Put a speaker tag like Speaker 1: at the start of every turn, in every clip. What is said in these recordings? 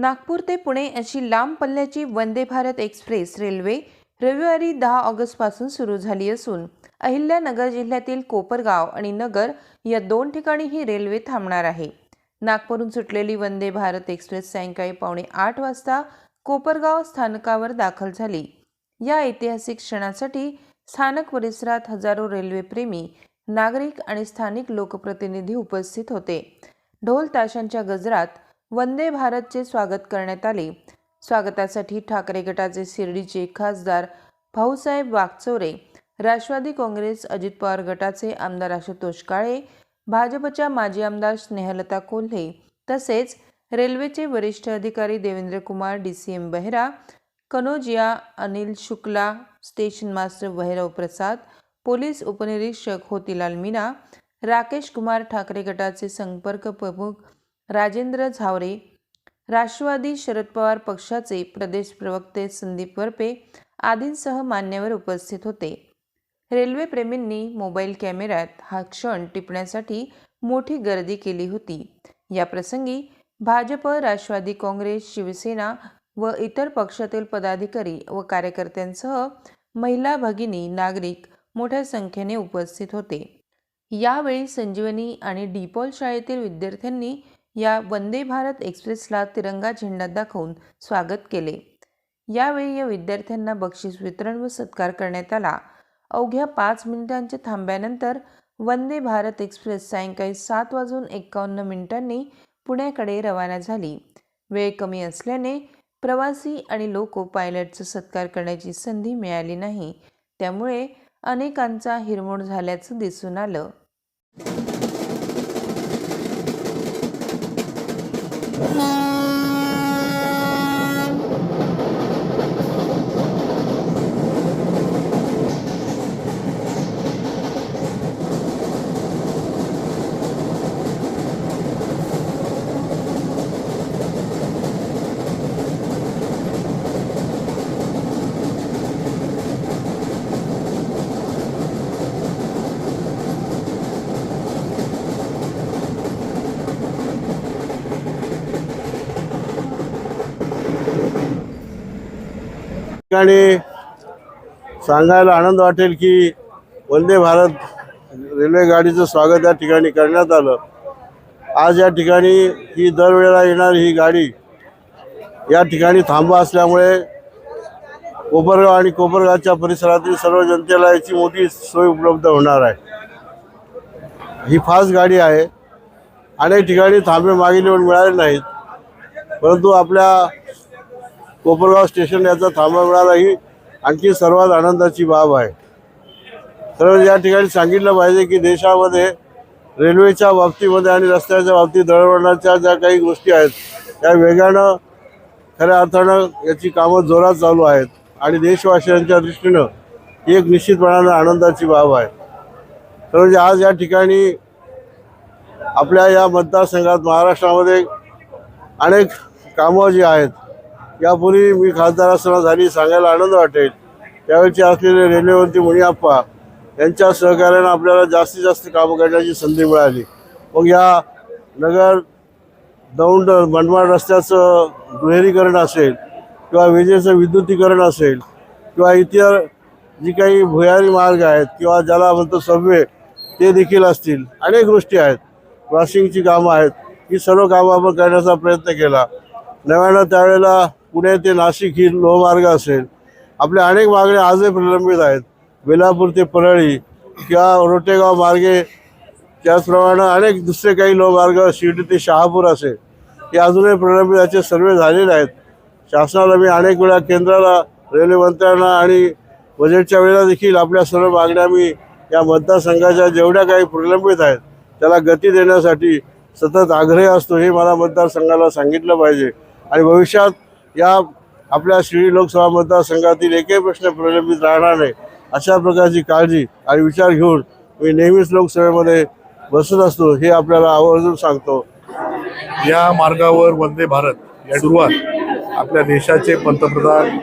Speaker 1: नागपूर ते पुणे अशी लांब पल्ल्याची वंदे भारत एक्सप्रेस रेल्वे रविवारी दहा ऑगस्टपासून सुरू झाली असून अहिल्यानगर जिल्ह्यातील कोपरगाव आणि नगर या दोन ठिकाणी ही रेल्वे थांबणार आहे. नागपूरहून सुटलेली वंदे भारत एक्सप्रेस सायंकाळी पावणे आठ वाजता कोपरगाव स्थानकावर दाखल झाली. या ऐतिहासिक क्षणासाठी स्थानक परिसरात हजारो रेल्वेप्रेमी नागरिक आणि स्थानिक लोकप्रतिनिधी उपस्थित होते. ढोल ताशांच्या गजरात वंदे भारतचे स्वागत करण्यात आले. स्वागतासाठी ठाकरे गटाचे शिर्डीचे खासदार भाऊसाहेब वागचौरे राष्ट्रवादी काँग्रेस अजित पवार गटाचे आमदार आशुतोष काळे भाजपच्या माजी आमदार स्नेहलता कोल्हे तसेच रेल्वेचे वरिष्ठ अधिकारी Devendra Kumar D C M Behera Kanojia Anil Shukla station master Bhairav Prasad police उपनिरीक्षक होतीलाल मीना राकेश कुमार ठाकरे गटाचे संपर्क प्रमुख राजेंद्र झावरे राष्ट्रवादी शरद पवार पक्षाचे प्रदेश प्रवक्ते संदीप वरपे आदींसह मान्यवर उपस्थित होते. रेल्वेप्रेमींनी मोबाईल कॅमेऱ्यात हा क्षण टिपण्यासाठी मोठी गर्दी केली होती. या प्रसंगी भाजप राष्ट्रवादी काँग्रेस शिवसेना व इतर पक्षातील पदाधिकारी व कार्यकर्त्यांसह महिला भगिनी नागरिक मोठ्या संख्येने उपस्थित होते. यावेळी संजीवनी आणि डीपॉल शाळेतील विद्यार्थ्यांनी या वंदे भारत एक्सप्रेसला तिरंगा झेंडा दाखवून स्वागत केले. यावेळी या विद्यार्थ्यांना बक्षीस वितरण व सत्कार करण्यात आला. अवघ्या पाच मिनिटांच्या थांब्यानंतर वंदे भारत एक्सप्रेस सायंकाळी सात वाजून एकावन्न मिनिटांनी पुण्याकडे रवाना झाली. वेळ कमी असल्याने प्रवासी आणि लोको पायलटचा सत्कार करण्याची संधी मिळाली नाही. त्यामुळे अनेकांचा हिरमोड झाल्याचं दिसून आलं. Bye.
Speaker 2: ठिकाणी सांगायला आनंद वाटेल की वंदे भारत रेल्वे गाडीचं स्वागत या ठिकाणी करण्यात आलं. आज या ठिकाणी ही दरवेळेला येणारी ही गाडी या ठिकाणी थांबा असल्यामुळे कोपरगाव आणि कोपरगावच्या परिसरातील सर्व जनतेला याची मोठी सोय उपलब्ध होणार आहे. ही फास्ट गाडी आहे. अनेक ठिकाणी थांबे मागील येऊन मिळाले नाहीत. परंतु आपल्या कोपरगाव स्टेशन याचा थांबा मिळाला ही आणखी सर्वात आनंदाची बाब आहे. तर या ठिकाणी सांगितलं पाहिजे की देशामध्ये रेल्वेच्या बाबतीमध्ये आणि रस्त्याच्या बाबतीत दळवळणाच्या ज्या काही गोष्टी आहेत त्या वेगानं खऱ्या अर्थानं याची कामं जोरात चालू आहेत आणि देशवासियांच्या दृष्टीनं ही एक निश्चितपणानं आनंदाची बाब आहे. तर म्हणजे आज या ठिकाणी आपल्या या मतदारसंघात महाराष्ट्रामध्ये अनेक कामं जी आहेत यापूर्वी मी खासदार असताना झाली सांगायला आनंद वाटेल. त्यावेळची असलेले रेल्वेमंत्री मुनियाप्पा यांच्या सहकार्यानं आपल्याला जास्तीत जास्त कामं करण्याची संधी मिळाली. मग या नगर दौंड मनमाड रस्त्याचं दुहेरीकरण असेल किंवा विजेचं विद्युतीकरण असेल किंवा इतर जी काही भुयारी मार्ग आहेत किंवा ज्याला म्हणतो सबवे ते देखील असतील. अनेक गोष्टी आहेत. क्रॉसिंगची कामं आहेत. ही सर्व कामं आपण करण्याचा प्रयत्न केला. नव्यानं त्यावेळेला पुणे ते नाशिक ही लोहमार्ग असेल. आपल्या अनेक मागण्या आजही प्रलंबित आहेत. बेलापूर ते परळी किंवा रोटेगाव मार्गे त्याचप्रमाणे अनेक दुसरे काही लोहमार्ग शिर्डी ते शहापूर असेल. हे अजूनही प्रलंबित याचे सर्वे झालेले आहेत. शासनाला मी अनेक वेळा केंद्राला रेल्वे मंत्र्यांना आणि बजेटच्या वेळेला देखील आपल्या सर्व मागण्या मी या मतदारसंघाच्या जेवढ्या काही प्रलंबित आहेत त्याला गती देण्यासाठी सतत आग्रही असतो हे मला मतदारसंघाला सांगितलं पाहिजे. आणि भविष्यात या आपल्या शिर्डी लोकसभा मतदारसंघातील एकही प्रश्न प्रलंबित राहणार नाही अशा प्रकारची काळजी आणि विचार घेऊन मी नेहमीच लोकसभेमध्ये बसत असतो हे आपल्याला आवर्जून सांगतो.
Speaker 3: या मार्गावर वंदे भारत या सुरुवात आपल्या देशाचे पंतप्रधान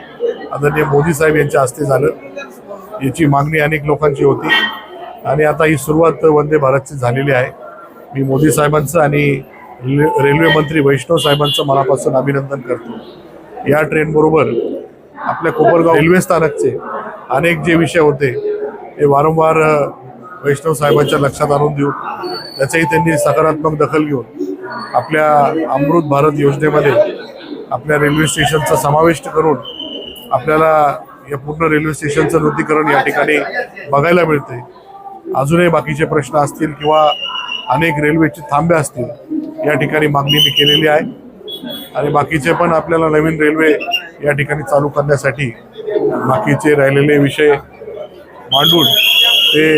Speaker 3: आदरणीय मोदी साहेब यांच्या हस्ते झालं. याची मागणी अनेक लोकांची होती आणि आता ही सुरुवात वंदे भारतची झालेली आहे. मी मोदी साहेबांचं आणि रेल्वे मंत्री वैष्णव साहेबांचं मनापासून अभिनंदन करतो. या ट्रेनबरोबर आपल्या कोपरगाव रेल्वे स्थानकचे अनेक जे विषय होते ते वारंवार वैष्णव साहेबांच्या लक्षात आणून देऊन त्याचंही त्यांनी सकारात्मक दखल घेऊन आपल्या अमृत भारत योजनेमध्ये आपल्या रेल्वे स्टेशनचा समावेश करून आपल्याला या पूर्ण रेल्वे स्टेशनचं नूतनीकरण या ठिकाणी बघायला मिळते. अजूनही बाकीचे प्रश्न असतील किंवा अनेक रेल्वेचे थांबे असतील या ठिकाणी मागणी मी केलेली आहे. आणि बाकीचे पण आपल्याला नवीन रेल्वे या ठिकाणी चालू करण्यासाठी बाकीचे राहिलेले विषय मांडून ते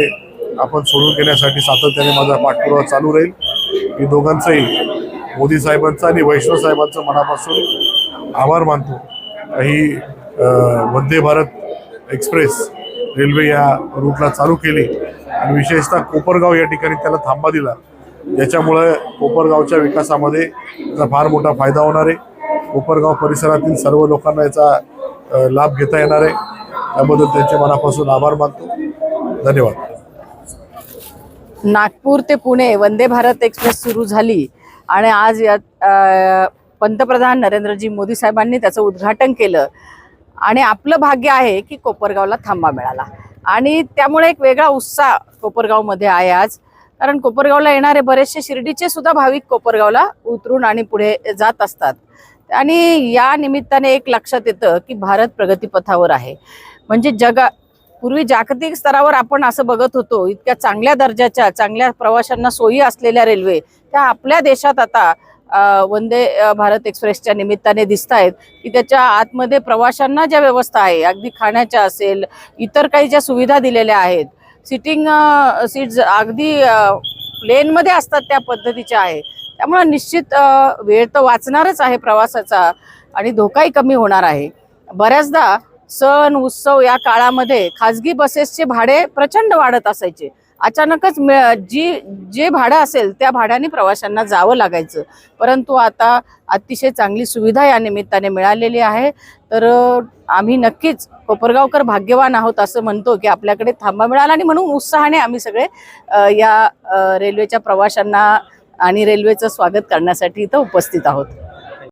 Speaker 3: आपण सोडून घेण्यासाठी सातत्याने माझा पाठपुरावा चालू राहील. मी दोघांचंही मोदी साहेबांचं आणि वैष्णव साहेबांचं मनापासून आभार मानतो. ही वंदे भारत एक्सप्रेस रेल्वे या रूटला चालू केली आणि विशेषतः कोपरगाव या ठिकाणी त्याला थांबा दिला. याच्यामुळे कोपरगावच्या विकासामध्ये त्याचा फार मोठा फायदा होणार आहे. कोपरगाव परिसरातील सर्व लोकांना याचा लाभ घेता येणार आहे. त्याबद्दल त्यांचे मनापासून आभार मानतो. धन्यवाद.
Speaker 4: नागपूर ते पुणे वंदे भारत एक्सप्रेस सुरू झाली आणि आज यात पंतप्रधान नरेंद्रजी मोदी साहेबांनी त्याचं उद्घाटन केलं. आणि आपलं भाग्य आहे की कोपरगावला थांबा मिळाला. आणि त्यामुळे एक वेगळा उत्साह कोपरगावमध्ये आहे आज. कारण कोपरगावला येणारे बरेचसे शिर्डीचे सुद्धा भाविक कोपरगावला उतरून आणि पुढे जात असतात. आणि या निमित्ताने एक लक्षात येतं की भारत प्रगतीपथावर आहे. म्हणजे जगा पूर्वी जागतिक स्तरावर आपण असं बघत होतो इतक्या चांगल्या दर्जाच्या चांगल्या प्रवाशांना सोयी असलेल्या रेल्वे त्या आपल्या देशात आता वंदे भारत एक्सप्रेसच्या निमित्ताने दिसत आहेत की त्याच्या आतमध्ये प्रवाशांना ज्या व्यवस्था आहे अगदी खाण्याच्या असेल इतर काही ज्या सुविधा दिलेल्या आहेत सिटिंग सीट्स अगदी प्लेनमध्ये असतात त्या पद्धतीच्या आहे. त्यामुळं निश्चित वेळ तर वाचणारच आहे प्रवासाचा आणि धोकाही कमी होणार आहे. बऱ्याचदा सण उत्सव या काळामध्ये खाजगी बसेसचे भाडे प्रचंड वाढत असायचे. अचानकच जी जे भाडं असेल त्या भाड्याने प्रवाशांना जावं लागायचं. परंतु आता अतिशय चांगली सुविधा या निमित्ताने मिळालेली आहे. तर आम्ही नक्कीच कोपरगावकर भाग्यवान आहोत असं म्हणतो की आपल्याकडे थांबा मिळाला आणि म्हणून उत्साहाने आम्ही सगळे या रेल्वेच्या प्रवाशांना आणि रेल्वेचं स्वागत करण्यासाठी इथं उपस्थित आहोत.